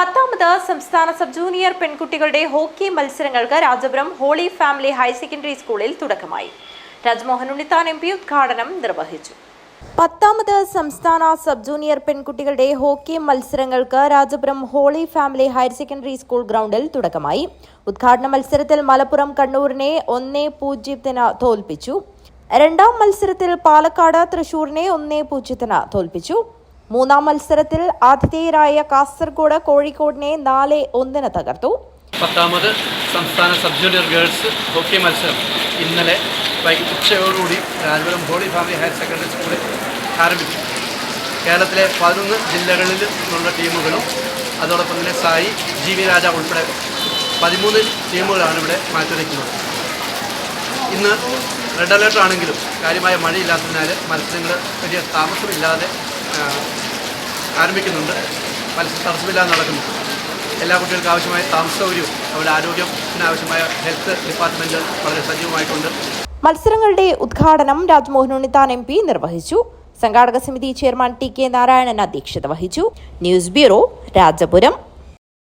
പത്താമത് സംസ്ഥാന sub junior പെൺകുട്ടികളുടെ ഹോക്കി മത്സരങ്ങൾക്ക് Rajapuram holy family higher secondary സ്കൂളിൽ തുടക്കമായി. രാജ്മോഹൻ ഉണ്ണിത്താൻ എം പി ഉദ്ഘാടനം നിർവഹിച്ചു. പത്താമത് സംസ്ഥാന സബ് ജൂനിയർ പെൺകുട്ടികളുടെ ഹോക്കി മത്സരങ്ങൾക്ക് Rajapuram holy family higher secondary school ഗ്രൗണ്ടിൽ തുടക്കമായി. ഉദ്ഘാടന മത്സരത്തിൽ മലപ്പുറം കണ്ണൂരിനെ ഒന്നേ പൂജ്യത്തിന് തോൽപ്പിച്ചു. രണ്ടാം മത്സരത്തിൽ പാലക്കാട് തൃശൂരിനെ ഒന്നേ പൂജ്യത്തിന് തോൽപ്പിച്ചു. മൂന്നാം മത്സരത്തിൽ ആതിഥേയരായ കാസർഗോഡ് കോഴിക്കോടിനെ നാല് ഒന്നിന് തകർത്തു. പത്താമത് സംസ്ഥാന സബ് ജൂനിയർ ഗേൾസ് ഹോക്കി മത്സരം. ഇന്നലെ ഉച്ചയോടുകൂടി Rajapuram holy family higher secondary സ്കൂളിൽ ആരംഭിച്ചു. കേരളത്തിലെ പതിനൊന്ന് ജില്ലകളിൽ നിന്നുള്ള ടീമുകളും അതോടൊപ്പം തന്നെ സായി ജി വി രാജ ഉൾപ്പെടെ പതിമൂന്ന് ടീമുകളാണ് ഇവിടെ മാറ്റുരയ്ക്കുന്നത് ഇന്ന് റെഡ് അലേർട്ട് ആണെങ്കിലും കാര്യമായ മഴയില്ലാത്തതിനാൽ മത്സരങ്ങൾ വലിയ താമസമില്ലാതെ ആരംഭിക്കുന്നുണ്ട്. മത്സരം തടസ്സമില്ലാതെ നടക്കുന്നു. എല്ലാ കുട്ടികൾക്കും ആവശ്യമായ താമസ സൗകര്യവും അവരുടെ ആരോഗ്യത്തിന് ആവശ്യമായ ഹെൽത്ത് ഡിപ്പാർട്ട്മെന്റ് വളരെ സജീവമായിട്ടുണ്ട്. മത്സരങ്ങളുടെ ഉദ്ഘാടനം രാജ്മോഹൻ ഉണ്ണിത്താൻ എം പി നിർവഹിച്ചു. സംഘാടക സമിതി ചെയർമാൻ ടി കെ നാരായണൻ അധ്യക്ഷത വഹിച്ചു. News bureau Rajapuram.